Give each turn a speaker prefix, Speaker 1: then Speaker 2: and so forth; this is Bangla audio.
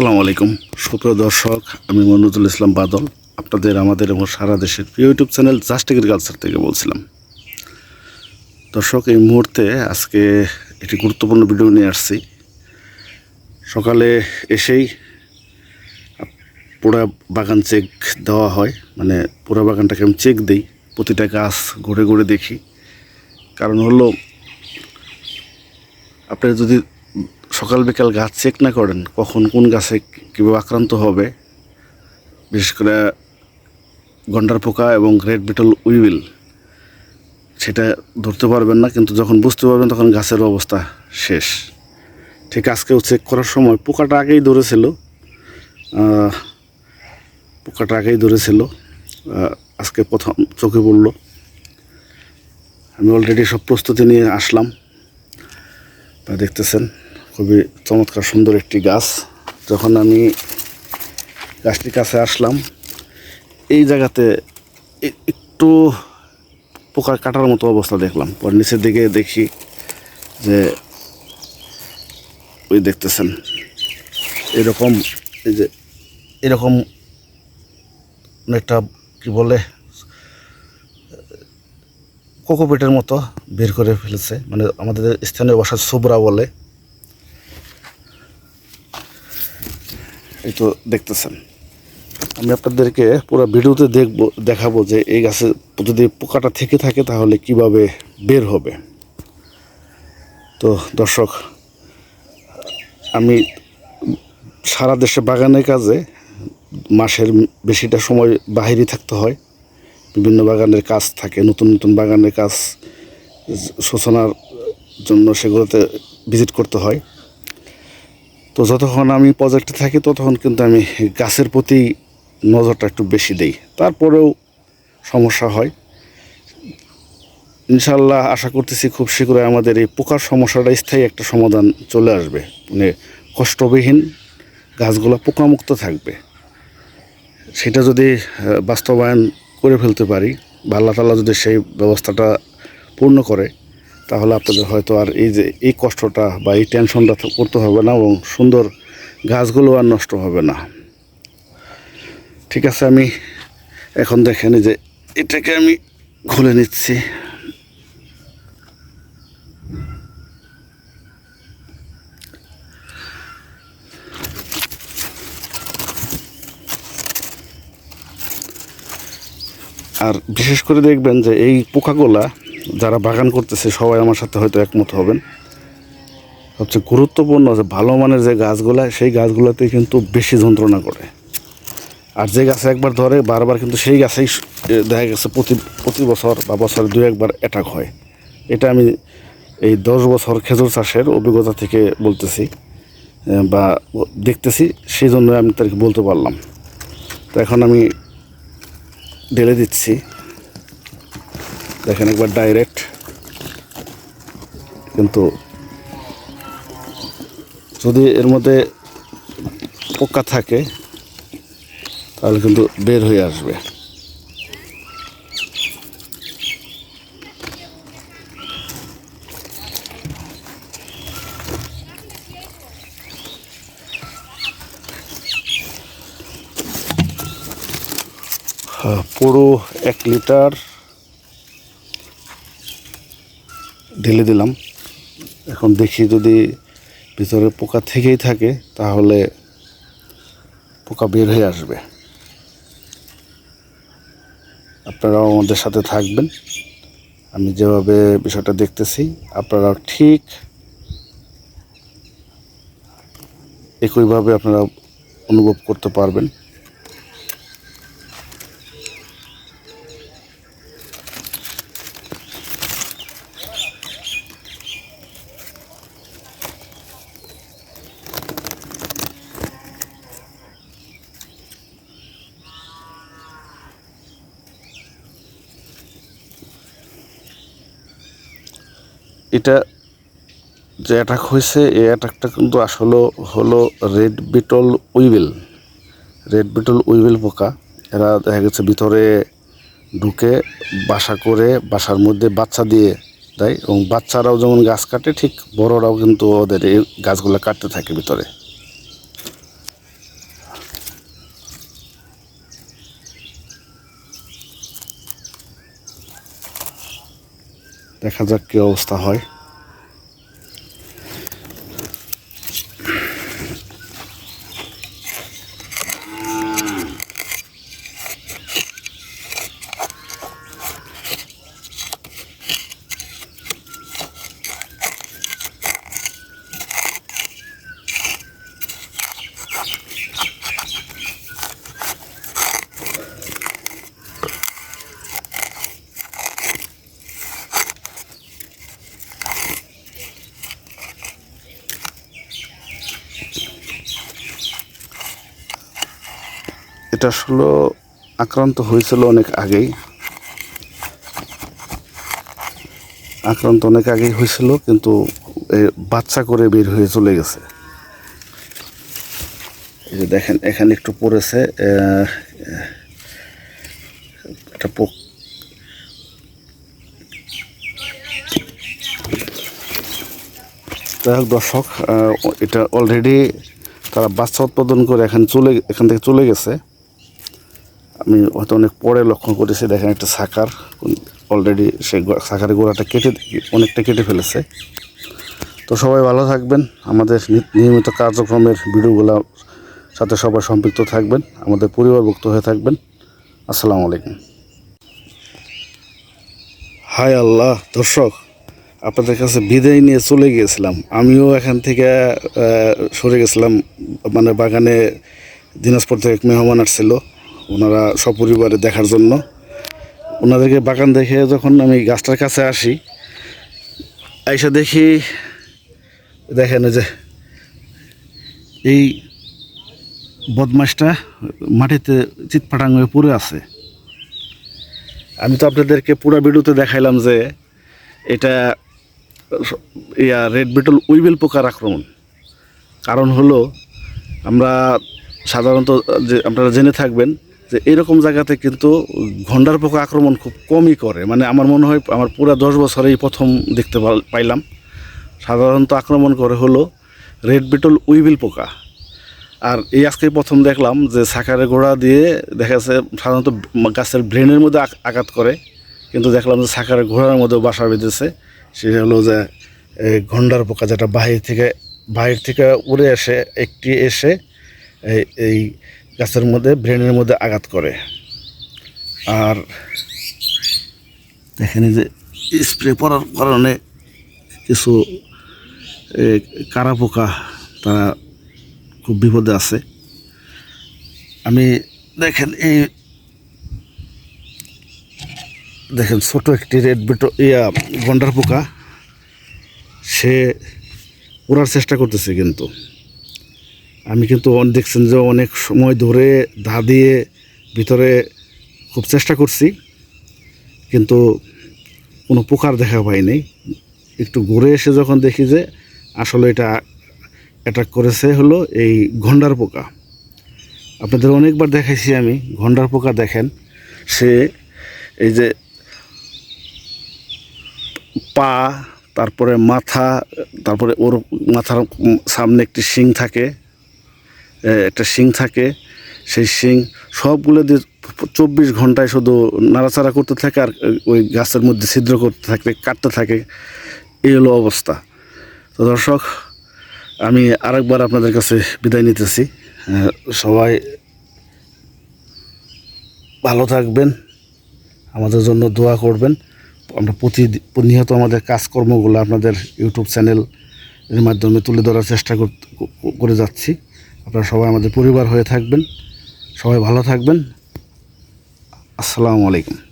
Speaker 1: আসসালামু আলাইকুম। সুপ্রিয় দর্শক, আমি মনুজুল ইসলাম বাদল, আপনাদের, আমাদের এবং সারা দেশের ইউটিউব চ্যানেল জাস্ট এগ্রিকালচার থেকে বলছিলাম। দর্শক, এই মুহূর্তে আজকে একটি গুরুত্বপূর্ণ ভিডিও নিয়ে আসছি। সকালে এসেই পুরা বাগান চেক দেওয়া হয়। মানে পুরা বাগানটাকে আমি চেক দিই, প্রতিটা গাছ ঘুরে ঘুরে দেখি। কারণ হলো আপনি যদি সকাল বিকাল গাছ চেক না করেন, কখন কোন গাছে কীভাবে আক্রান্ত হবে, বিশেষ করে গন্ডার পোকা এবং রেড বিটল উইবিল সেটা ধরতে পারবেন না, কিন্তু যখন বুঝতে পারবেন তখন গাছের অবস্থা শেষ। ঠিক আজকেও চেক করার সময় পোকাটা আগেই ধরেছিল পোকাটা আগেই ধরেছিল আজকে প্রথম চোখে পড়ল। আমি অলরেডি সব প্রস্তুতি নিয়ে আসলাম, তা দেখতেছেন। খুবই চমৎকার সুন্দর একটি গাছ। যখন আমি গাছটির কাছে আসলাম, এই জায়গাতে একটু পোকা কাটার মতো অবস্থা দেখলাম। পর নিচের দিকে দেখি যে ওই দেখতেছেন, এরকম এই যে, এরকম একটা কি বলে, কোকোপিটের মতো বের করে ফেলেছে। মানে আমাদের স্থানীয় ভাষা সুবরা বলে। এই তো দেখতেছেন। আমি আপনাদেরকে পুরো ভিডিওতে দেখব, দেখাবো যে এই গাছে যদি পোকাটা থেকে থাকে তাহলে কীভাবে বের হবে। তো দর্শক, আমি সারা দেশে বাগানের কাজে মাসের বেশিটা সময় বাহিরে থাকতে হয়। বিভিন্ন বাগানের কাজ থাকে, নতুন নতুন বাগানের কাজ সূচনার জন্য সেগুলোতে ভিজিট করতে হয়। তো যতক্ষণ আমি প্রজেক্টে থাকি, ততক্ষণ কিন্তু আমি গাছের প্রতি নজরটা একটু বেশি দেই। তারপরেও সমস্যা হয়। ইনশাল্লাহ আশা করতেছি খুব শীঘ্রই আমাদের এই পোকার সমস্যাটা স্থায়ী একটা সমাধান চলে আসবে। মানে কষ্টবিহীন গাছগুলো পোকামুক্ত থাকবে। সেটা যদি বাস্তবায়ন করে ফেলতে পারি বা আল্লাহ তাল্লাহ যদি সেই ব্যবস্থাটা পূর্ণ করে তাহলে আপনাদের হয়তো আর এই যে, এই কষ্টটা বা এই টেনশনটা করতে হবে না এবং সুন্দর গাছগুলো আর নষ্ট হবে না। ঠিক আছে, আমি এখন দেখেন যে, এটাকে আমি খুলে নিচ্ছি। আর বিশেষ করে দেখবেন যে এই পোকাগুলা যারা বাগান করতেছে, সবাই আমার সাথে হয়তো একমত হবেন। সবচেয়ে গুরুত্বপূর্ণ যে ভালো মানের যে গাছগুলা, সেই গাছগুলোতে কিন্তু বেশি যন্ত্রণা করে। আর যে গাছে একবার ধরে, বারবার কিন্তু সেই গাছেই দেখা গেছে প্রতি প্রতি বছর বা বছরে দু একবার অ্যাটাক হয়। এটা আমি এই দশ বছর খেজুর চাষের অভিজ্ঞতা থেকে বলতেছি বা দেখতেছি সেই জন্য আমি তাদেরকে বলতে পারলাম। তো এখন আমি ঢেলে দিচ্ছি। দেখেন একবার ডাইরেক্ট কিন্তু যদি এর মধ্যে পোকা থাকে তাহলে কিন্তু বের হয়ে আসবে। হ্যাঁ, পুরো এক লিটার ঢেলে দিলাম। এখন দেখি যদি ভিতরে পোকা থেকেই থাকে, তাহলে পোকা বের হয়ে আসবে। আপনারাও আমাদের সাথে থাকবেন। আমি যেভাবে বিষয়টা দেখতেছি, আপনারাও ঠিক একইভাবে আপনারা অনুভব করতে পারবেন। এটা যে অ্যাটাক হয়েছে, এই অ্যাটাকটা কিন্তু আসলে হলো red beetle weevil red beetle weevil পোকা। এরা দেখা গেছে ভিতরে ঢুকে বাসা করে বাসার মধ্যে বাচ্চা দিয়ে দেয় এবং বাচ্চারাও যেমন গাছ কাটে, ঠিক বড়রাও কিন্তু ওদের এই গাছগুলো কাটতে থাকে ভিতরে। দেখা যাক কী অবস্থা হয়। এটা আসলে আক্রান্ত হয়েছিল অনেক আগেই। আক্রান্ত অনেক আগেই হয়েছিল, কিন্তু বাচ্চা করে বের হয়ে চলে গেছে। এই যে দেখেন, এখানে একটু পড়েছে এটা পোক যাই হোক দর্শক এটা অলরেডি তারা বাচ্চা উৎপাদন করে এখানে চলে, এখান থেকে চলে গেছে। আমি হয়তো অনেক পরে লক্ষ্য করেছি, দেখেন একটা সাকার। অলরেডি সে গো- সাকারের গোড়াটা কেটে অনেকটা কেটে ফেলেছে। তো সবাই ভালো থাকবেন। আমাদের নিয়মিত কার্যক্রমের ভিডিওগুলো সাথে সবাই সম্পৃক্ত থাকবেন। আমাদের পরিবারভুক্ত হয়ে থাকবেন। আসসালামু আলাইকুম। হায় আল্লাহ, দর্শক, আপনাদের কাছে বিদায় নিয়ে চলে গিয়েছিলাম। আমিও এখান থেকে সরে গেছিলাম। মানে বাগানে দিনাজপুর থেকে এক মেহমান আসছিল। ওনারা সপরিবারে দেখার জন্য। ওনাদেরকে বাগান দেখে যখন আমি গাছটার কাছে আসি, আইসা দেখি, দেখেন যে, এই বদমাসটা মাটিতে চিৎপাটাং হয়ে পড়ে আছে। আমি তো আপনাদেরকে পুরো ভিডিওতে দেখাইলাম যে এটা ইয়া রেড বিটল উইবেল পোকার আক্রমণ। কারণ হলো, আমরা সাধারণত যে আপনারা জেনে থাকবেন যে এরকম জায়গাতে কিন্তু ঘন্ডার পোকা আক্রমণ খুব কমই করে। মানে আমার মনে হয় আমার পুরো দশ বছরেই প্রথম দেখতে পাইলাম। সাধারণত আক্রমণ করে হলো রেড বিটল উইবিল পোকা। আর এই আজকে প্রথম দেখলাম যে সাকারে গোড়া দিয়ে দেখা যাচ্ছে সাধারণত গাছের ব্রেনের মধ্যে আঘাত করে। কিন্তু দেখলাম যে সাকারের ঘোড়ার মধ্যেও বাসা বেঁধেছে। সেটা হলো যে ঘন্ডার পোকা যেটা বাহির থেকে বাহির থেকে উড়ে এসে, একটি এসে এই গাছের মধ্যে, ব্রেনের মধ্যে আঘাত করে। আর দেখেন যে স্প্রে করার কারণে কিছু কারা পোকা তারা খুব বিপদে আছে। আমি দেখেন এই, দেখেন ছোট একটি রেড বিটো, ইয়া, গন্ডার পোকা, সে ওড়ার চেষ্টা করতেছে কিন্তু। আমি কিন্তু দেখছেন যে অনেক সময় ধরে ধা দিয়ে ভিতরে খুব চেষ্টা করছি, কিন্তু কোনো পোকার দেখা পাইনি একটু ঘুরে এসে যখন দেখি যে আসলে এটা অ্যাটাক করেছে হলো এই ঘন্ডার পোকা। আপনাদের অনেকবার দেখাইছি আমি ঘন্ডার পোকা দেখেন, সে এই যে পা, তারপরে মাথা, তারপরে ওর মাথার সামনে একটি শিং থাকে একটা শিং থাকে। সেই শিং সবগুলো দিয়ে চব্বিশ ঘন্টায় শুধু নাড়াচাড়া করতে থাকে আর ওই গাছের মধ্যে ছিদ্র করতে থাকে কাটতে থাকে। এই হলো অবস্থা। তো দর্শক, আমি আরেকবার আপনাদের কাছে বিদায় নিতেছি। সবাই ভালো থাকবেন, আমাদের জন্য দোয়া করবেন। আমরা প্রতি নিয়ত আমাদের কাজকর্মগুলো আপনাদের ইউটিউব চ্যানেল এর মাধ্যমে তুলে ধরার চেষ্টা করে যাচ্ছি। আপনারা সবাই আমাদের পরিবার হয়ে থাকবেন। সবাই ভালো থাকবেন। আসসালামু আলাইকুম।